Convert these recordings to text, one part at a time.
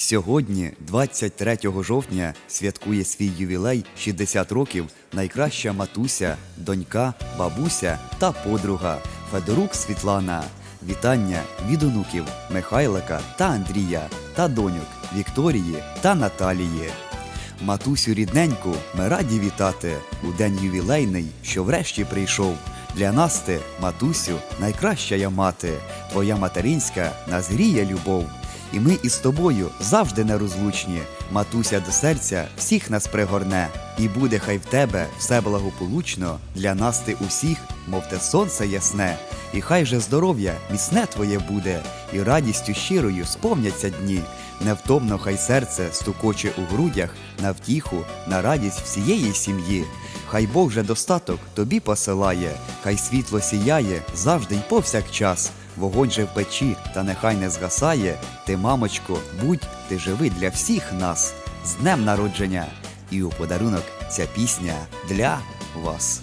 Сьогодні, 23 жовтня, святкує свій ювілей 60 років найкраща матуся, донька, бабуся та подруга Федорук Світлана. Вітання від онуків Михайлика та Андрія та доньок Вікторії та Наталії. Матусю рідненьку ми раді вітати у день ювілейний, що врешті прийшов. Для нас ти, матусю, найкраща я мати, твоя материнська назріє любов. І ми із тобою завжди нерозлучні. Матуся до серця всіх нас пригорне, і буде хай в тебе все благополучно. Для нас ти усіх, мов те сонце ясне, і хай же здоров'я міцне твоє буде, і радістю щирою сповняться дні. Невтомно хай серце стукоче у грудях на втіху, на радість всієї сім'ї. Хай Бог же достаток тобі посилає, хай світло сіяє завжди й повсякчас. Вогонь же в печі, та нехай не згасає. Ти, мамочко, будь ти живий для всіх нас з днем народження. І у подарунок ця пісня для вас.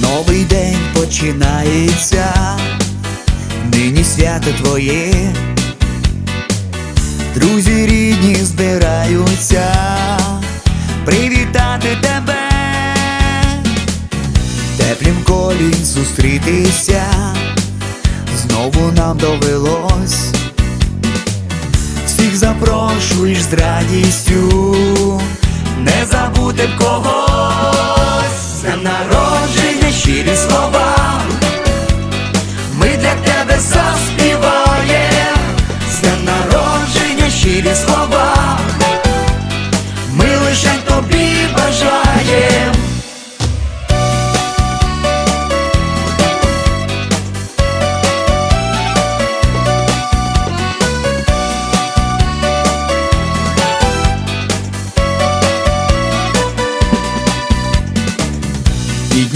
Новий день починається, нині свято твоє, друзі рідні збираються привітати тебе, теплім колі зустрітися, знову нам довелось, всіх запрошуєш з радістю, не забути когось, з народження щирі слова, ми для тебе заспіваємо,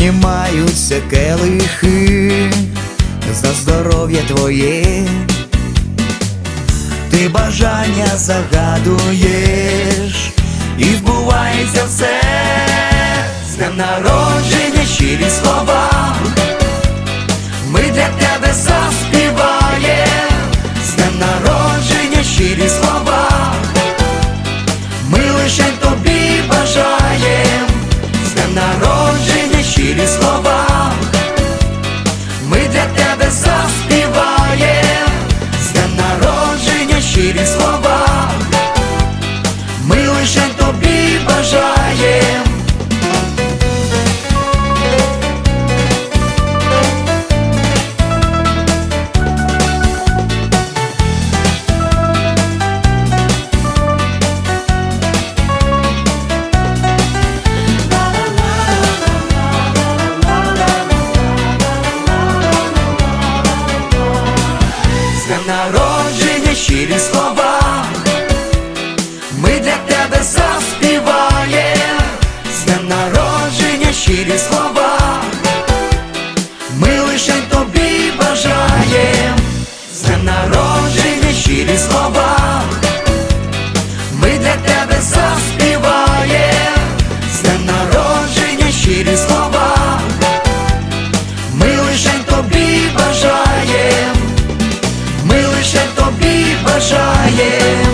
Піднімаються келихи за здоров'я твоє, ти бажання загадуєш, і збувається все, з днем народження щирі yeah.